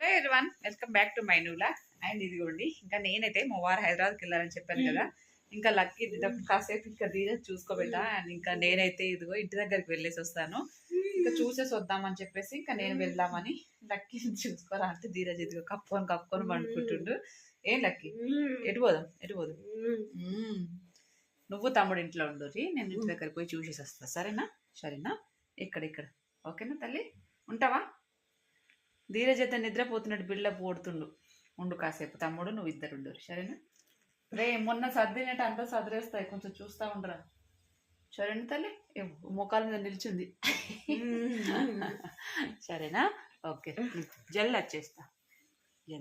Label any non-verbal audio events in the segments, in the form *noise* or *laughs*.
Hello everyone welcome back to మైనూలా and ఇదిగోండి ఇంకా నేనైతే మూవారు హైదరాబాద్కి వెళ్ళాలని చెప్పాను కదా. ఇంకా లక్కీ కాసేపు ఇంకా దీని చూసుకోబెట్టా. అండ్ ఇంకా నేనైతే ఇదిగో ఇంటి దగ్గరికి వెళ్ళేసి వస్తాను. ఇంకా చూసేసి వద్దామని చెప్పేసి ఇంకా నేను వెళ్దామని లక్కీ చూసుకోరా అంటే ధీరజ్ ఇదిగో కప్పుకొని కప్పుకొని పండుకుంటుండు. ఏం లక్కీ? ఎటు పోదాం? ఎటు పోదాం. నువ్వు తమ్ముడు ఇంట్లో ఉండరు నేను ఇంటి దగ్గరికి పోయి చూసేసి వస్తా. సరేనా? సరేనా? ఇక్కడ ఇక్కడ. ఓకేనా తల్లి? ఉంటావా? ధీరజ్ అయితే నిద్రపోతున్నట్టు బిల్డప్ ఓడుతుండు ఉండు కాసేపు తమ్ముడు నువ్వు ఇద్దరు ఉండరు సరేనా? రే మొన్న సర్దినట్టు అంతా సదిరేస్తాయి కొంచెం చూస్తా ఉండరా. సరేనా తల్లి? ఏ, మోకాల మీద నిల్చుంది. *laughs* సరేనా? ఓకే జల్లు వచ్చేస్తా.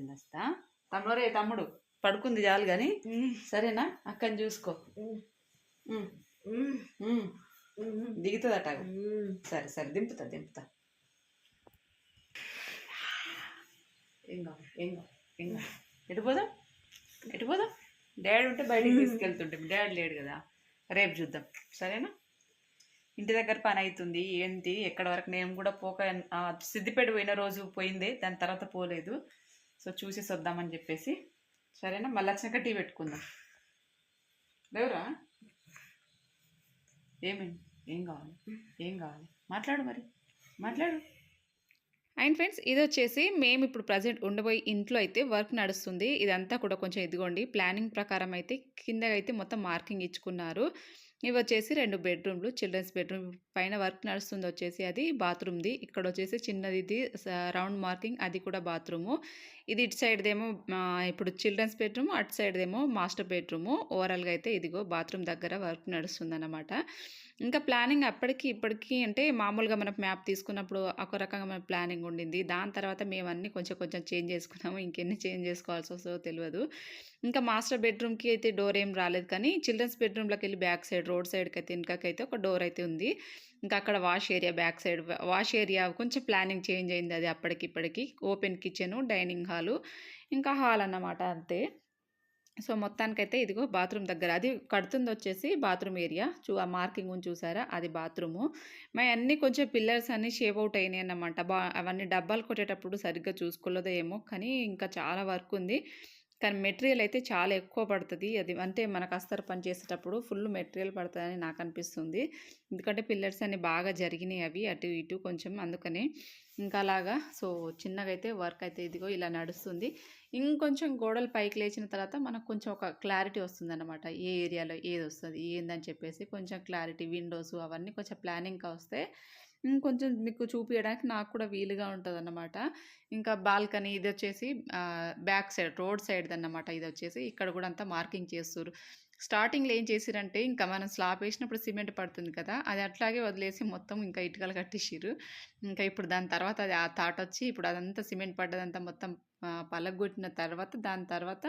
వస్తా. తమ్ముడు రే తమ్ముడు పడుకుంది చాలు కానీ సరేనా? అక్కని చూసుకో. దిగుతుందట. సరే సరే దింపుతా దింపుతా. ఏం ఏం ఏం ఎటు పోదాం? ఎటు పోదాం? డాడీ ఉంటే బయటికి తీసుకెళ్తుంటే డాడీ లేడు కదా. రేపు చూద్దాం. సరేనా? ఇంటి దగ్గర పని అవుతుంది ఏంటి? ఎక్కడ వరకు? నేను కూడా పోక సిద్దిపేట పోయిన రోజు పోయింది. దాని తర్వాత పోలేదు. సో చూసేసి వద్దామని చెప్పేసి. సరేనా? మళ్ళీ వచ్చినాక టీ పెట్టుకుందాం. లేవురా ఏమైంది? ఏం కావాలి? ఏం కావాలి? మాట్లాడు మరి. మాట్లాడు. అండ్ ఫ్రెండ్స్ ఇది వచ్చేసి మేము ఇప్పుడు ప్రజెంట్ ఉండబోయే ఇంట్లో అయితే వర్క్ నడుస్తుంది. ఇదంతా కూడా కొంచెం ఇదిగోండి ప్లానింగ్ ప్రకారం అయితే కింద అయితే మొత్తం మార్కింగ్ ఇచ్చుకున్నారు. ఇవి వచ్చేసి రెండు బెడ్రూమ్లు చిల్డ్రన్స్ బెడ్రూమ్. పైన వర్క్ నడుస్తుంది వచ్చేసి అది బాత్రూమ్ది. ఇక్కడ వచ్చేసి చిన్నది ఇది రౌండ్ మార్కింగ్ అది కూడా బాత్రూము. ఇది ఇటు సైడ్దేమో ఇప్పుడు చిల్డ్రన్స్ బెడ్రూమ్ అటు సైడ్దేమో మాస్టర్ బెడ్రూము. ఓవరాల్గా అయితే ఇదిగో బాత్రూమ్ దగ్గర వర్క్ నడుస్తుంది ఇంకా ప్లానింగ్ అప్పటికి ఇప్పటికి అంటే మామూలుగా మనం మ్యాప్ తీసుకున్నప్పుడు ఒక రకంగా మన ప్లానింగ్ ఉండింది. దాని తర్వాత మేము అన్నీ కొంచెం కొంచెం చేంజ్ చేసుకున్నాము. ఇంకెన్ని చేంజ్ చేసుకోవాల్సి వస్తుందో తెలియదు. ఇంకా మాస్టర్ బెడ్రూమ్కి అయితే డోర్ ఏం రాలేదు కానీ చిల్డ్రన్స్ బెడ్రూమ్లోకి వెళ్ళి బ్యాక్ సైడ్ రోడ్ సైడ్కి అయితే వెనుకకైతే ఒక డోర్ అయితే ఉంది. ఇంకా అక్కడ wash area back side wash area కొంచెం ప్లానింగ్ చేంజ్ అయింది అది అప్పటికి ఇప్పటికి. ఓపెన్ కిచెను డైనింగ్ హాలు ఇంకా హాల్ అన్నమాట అంతే. సో మొత్తానికైతే ఇదిగో బాత్రూమ్ దగ్గర. అది కడుతుంది వచ్చేసి బాత్రూమ్ ఏరియా. చూ ఆ మార్కింగ్ ఉంది చూసారా? అది బాత్రూము. మా అన్నీ కొంచెం పిల్లర్స్ అన్నీ షేప్ అవుట్ అయినాయి అన్నమాట. బా అవన్నీ డబ్బాలు కొట్టేటప్పుడు సరిగ్గా చూసుకోలేదో ఏమో కానీ ఇంకా చాలా వర్క్ ఉంది. కానీ మెటీరియల్ అయితే చాలా ఎక్కువ పడుతుంది. అది అంటే మనకు అస్తరు పని చేసేటప్పుడు ఫుల్ మెటీరియల్ పడుతుందని నాకు అనిపిస్తుంది. ఎందుకంటే పిల్లర్స్ అన్ని బాగా జరిగినాయి అవి అటు ఇటు కొంచెం అందుకని ఇంకా అలాగా సో చిన్నగా అయితే వర్క్ అయితే ఇదిగో ఇలా నడుస్తుంది. ఇంకొంచెం గోడలు పైకి లేచిన తర్వాత మనకు కొంచెం ఒక క్లారిటీ వస్తుంది అనమాట ఏ ఏరియాలో ఏది వస్తుంది ఏందని చెప్పేసి కొంచెం క్లారిటీ విండోస్ అవన్నీ కొంచెం ప్లానింగ్గా వస్తే ఇంకొంచెం మీకు చూపించడానికి నాకు కూడా వీలుగా ఉంటుంది అన్నమాట ఇంకా బాల్కనీ ఇది వచ్చేసి బ్యాక్ సైడ్ రోడ్ సైడ్ అన్నమాట ఇది వచ్చేసి. ఇక్కడ కూడా అంతా మార్కింగ్ చేస్తారు స్టార్టింగ్లో ఏం చేసిరంటే ఇంకా మనం స్లాబ్ వేసినప్పుడు సిమెంట్ పడుతుంది కదా అది అట్లాగే వదిలేసి మొత్తం ఇంకా ఇటుకలు కట్టేసిరు ఇంకా ఇప్పుడు దాని తర్వాత అది ఆ థాట్ వచ్చి ఇప్పుడు అదంతా సిమెంట్ పడ్డదంతా మొత్తం పలగొట్టిన తర్వాత దాని తర్వాత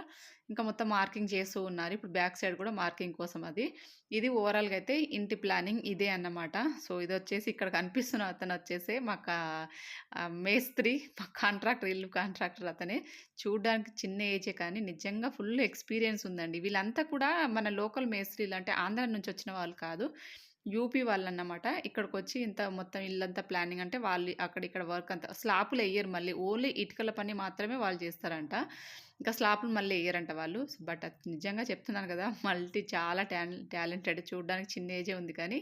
ఇంకా మొత్తం మార్కింగ్ చేస్తూ ఉన్నారు. ఇప్పుడు బ్యాక్ సైడ్ కూడా మార్కింగ్ కోసం అది. ఇది ఓవరాల్గా అయితే ఇంటి ప్లానింగ్ ఇదే అన్నమాట. సో ఇది వచ్చేసి ఇక్కడ కనిపిస్తున్న అతను వచ్చేసి మాకు మేస్త్రి మా కాంట్రాక్టర్ ఇల్లు కాంట్రాక్టర్ అతనే. చూడడానికి చిన్న ఏజే కానీ నిజంగా ఫుల్ ఎక్స్పీరియన్స్ ఉందండి. వీళ్ళంతా కూడా మన లోకల్ మేస్త్రీలు అంటే ఆంధ్ర నుంచి వచ్చిన వాళ్ళు కాదు. యూపీ వాళ్ళు అన్నమాట ఇక్కడికి వచ్చి ఇంత మొత్తం ఇల్లంతా ప్లానింగ్ అంటే వాళ్ళు అక్కడ ఇక్కడ వర్క్ అంతా స్లాపులు వేయరు మళ్ళీ. ఓన్లీ ఇటుకల పని మాత్రమే వాళ్ళు చేస్తారంట. ఇంకా స్లాపులు మళ్ళీ వేయరంట వాళ్ళు. బట్ నిజంగా చెప్తున్నాను కదా మల్టీ చాలా టాలెంటెడ్ చూడడానికి చిన్న ఏజే ఉంది కానీ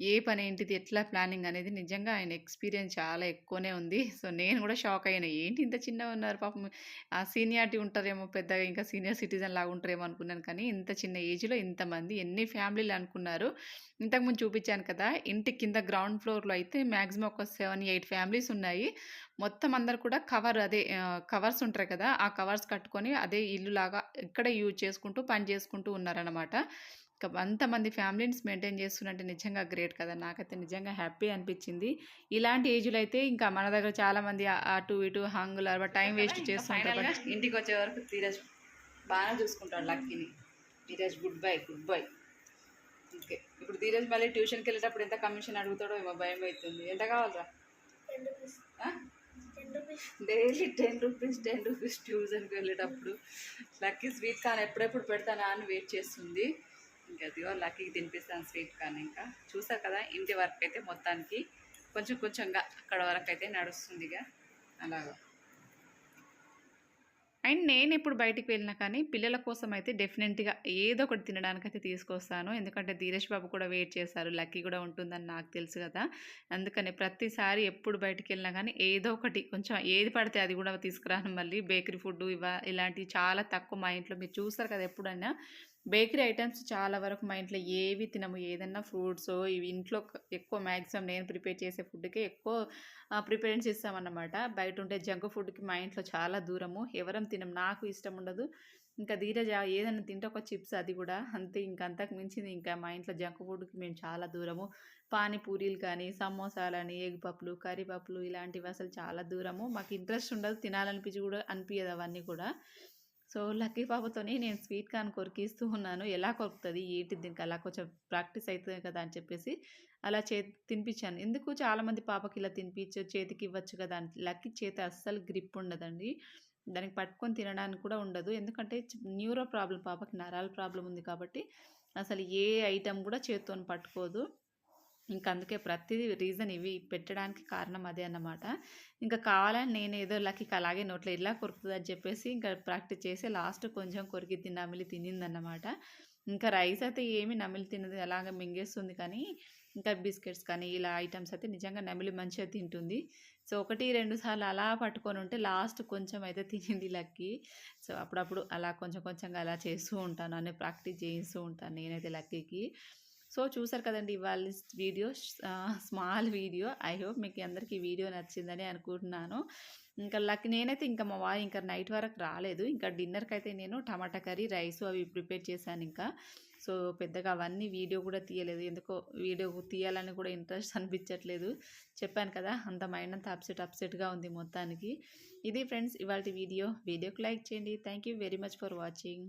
ఏ పని ఏంటిది ఎట్లా ప్లానింగ్ అనేది నిజంగా ఆయన ఎక్స్పీరియన్స్ చాలా ఎక్కువనే ఉంది. సో నేను కూడా షాక్ అయ్యాను. ఏంటి ఇంత చిన్నగా ఉన్నారు పాపం? ఆ సీనియారిటీ ఉంటారేమో పెద్దగా ఇంకా సీనియర్ సిటిజన్ లాగా ఉంటారేమో అనుకున్నాను. కానీ ఇంత చిన్న ఏజ్లో ఇంతమంది ఎన్ని ఫ్యామిలీలు అనుకున్నారు? ఇంతకుముందు చూపించాను కదా ఇంటి కింద గ్రౌండ్ ఫ్లోర్లో అయితే మ్యాక్సిమం ఒక సెవెన్ ఎయిట్ ఫ్యామిలీస్ ఉన్నాయి. మొత్తం అందరు కూడా కవర్ అదే కవర్స్ ఉంటారు కదా ఆ కవర్స్ కట్టుకొని అదే ఇల్లు లాగా ఇక్కడే యూజ్ చేసుకుంటూ పని చేసుకుంటూ ఉన్నారనమాట అంతమంది ఫ్యామిలీస్ మెయింటైన్ చేస్తున్నట్టు నిజంగా గ్రేట్ కదా. నాకైతే నిజంగా హ్యాపీ అనిపించింది. ఇలాంటి ఏజ్లో అయితే ఇంకా మన దగ్గర చాలా మంది ఆ- అటు ఇటు హంగులు టైం వేస్ట్ చేస్తుంటారు ఇంటికి వచ్చే వరకు ధీరజ్ బాగా చూసుకుంటాడు లక్కీని. Dheeraj goodbye goodbye. ఓకే. ఇప్పుడు ధీరజ్ మళ్ళీ ట్యూషన్కి వెళ్ళేటప్పుడు ఎంత కమిషన్ అడుగుతాడో ఏమో భయం అవుతుంది. ఎంత కావాలరా? Daily ten rupees ten rupees ట్యూషన్కి వెళ్ళేటప్పుడు లక్కీ స్వీట్ కాన్ ఎప్పుడెప్పుడు పెడతానా అని వెయిట్ చేస్తుంది. ఇంకా అదిగో లక్కీకి తినిపిస్తాను స్వీట్ కానీ ఇంకా. చూసారు కదా ఇంటి వరకు అయితే మొత్తానికి కొంచెం కొంచెంగా అక్కడ వరకు అయితే నడుస్తుంది ఇక. అలాగా. అండ్ నేను ఎప్పుడు బయటికి వెళ్ళినా కానీ పిల్లల కోసం అయితే డెఫినెట్గా ఏదో ఒకటి తినడానికైతే తీసుకొస్తాను. ఎందుకంటే ధీరేష్ బాబు కూడా వెయిట్ చేశారు. లక్కీ కూడా ఉంటుందని నాకు తెలుసు కదా. అందుకని ప్రతిసారి ఎప్పుడు బయటికి వెళ్ళినా కానీ ఏదో ఒకటి కొంచెం ఏది పడితే అది కూడా తీసుకురాను. మళ్ళీ బేకరీ ఫుడ్ ఇవ ఇలాంటివి చాలా తక్కువ మా ఇంట్లో. మీరు చూస్తారు కదా ఎప్పుడైనా. బేకరీ ఐటమ్స్ చాలా వరకు మా ఇంట్లో ఏవి తినము. ఏదన్నా ఫ్రూట్స్ ఇవి ఇంట్లో ఎక్కువ మ్యాక్సిమం నేను ప్రిపేర్ చేసే ఫుడ్కే ఎక్కువ ప్రిపరేన్స్ ఇస్తామన్నమాట. బయట ఉంటే జంక్ ఫుడ్కి మా ఇంట్లో చాలా దూరము. ఎవరం తినం నాకు ఇష్టం ఉండదు. ఇంకా ధీరజ ఏదైనా తింటే ఒక చిప్స్ అది కూడా. అంతే ఇంకా అంతకు మించింది ఇంకా మా ఇంట్లో జంక్ ఫుడ్కి మేము చాలా దూరము. పానీపూరీలు కానీ సమోసాలని ఎగ్ పప్పులు కర్రీ పప్పులు ఇలాంటివి అసలు చాలా దూరము. మాకు ఇంట్రెస్ట్ ఉండదు తినాలనిపించి కూడా అనిపించదు అవన్నీ కూడా. సో లక్కీ పాపతోని నేను స్వీట్ కార్న్ కొరికిస్తూ ఉన్నాను. ఎలా కొరుకుతుంది ఏంటి దీనికి అలా కొంచెం ప్రాక్టీస్ అవుతుంది కదా అని చెప్పేసి అలా చే తినిపించాను. ఎందుకు చాలామంది పాపకి ఇలా తినిపించు చేతికి ఇవ్వచ్చు కదా అని. లక్కీ చేతి అస్సలు గ్రిప్ ఉండదండి. దానికి పట్టుకొని తినడానికి కూడా ఉండదు. ఎందుకంటే న్యూరో ప్రాబ్లం పాపకి నరాల ప్రాబ్లం ఉంది కాబట్టి అసలు ఏ ఐటెం కూడా చేతితో పట్టుకోదు. ఇంకా అందుకే ప్రతి రీజన్ ఇవి పెట్టడానికి కారణం అదే అన్నమాట. ఇంకా కావాలని నేను ఏదో లక్కీకి అలాగే నోట్లో ఇలా కొరుకుతుంది అని చెప్పేసి ఇంకా ప్రాక్టీస్ చేసి లాస్ట్ కొంచెం కొరికిద్ది నమిలి తినిందన్నమాట ఇంకా రైస్ అయితే ఏమి నమిలి తినదు అలాగే మింగేస్తుంది కానీ ఇంకా బిస్కెట్స్ కానీ ఇలా ఐటమ్స్ అయితే నిజంగా నమిలి మంచిగా తింటుంది. సో ఒకటి రెండు సార్లు అలా పట్టుకొని ఉంటే లాస్ట్ కొంచెం అయితే తినింది లక్కీ. సో అప్పుడప్పుడు అలా కొంచెం కొంచెంగా అలా చేస్తూ ఉంటాను అనే ప్రాక్టీస్ చేయిస్తూ ఉంటాను నేనైతే లక్కీకి. సో చూసారు కదండి ఇవాళ video small video. I hope మీకు అందరికీ ఈ వీడియో నచ్చిందని అనుకుంటున్నాను. ఇంకా లక్ నేనైతే ఇంకా మా వారు ఇంకా నైట్ వరకు రాలేదు. ఇంకా డిన్నర్కి అయితే నేను టమాటా కర్రీ రైస్ అవి ప్రిపేర్ చేశాను ఇంకా. సో పెద్దగా అవన్నీ వీడియో కూడా తీయలేదు. ఎందుకో వీడియో తీయాలని కూడా ఇంట్రెస్ట్ అనిపించట్లేదు. చెప్పాను కదా అంత మైండ్ అంతా అప్సెట్ అప్సెట్గా ఉంది మొత్తానికి. ఇది ఫ్రెండ్స్ ఇవాళ వీడియో. వీడియోకి లైక్ చేయండి. Thank you very much for watching.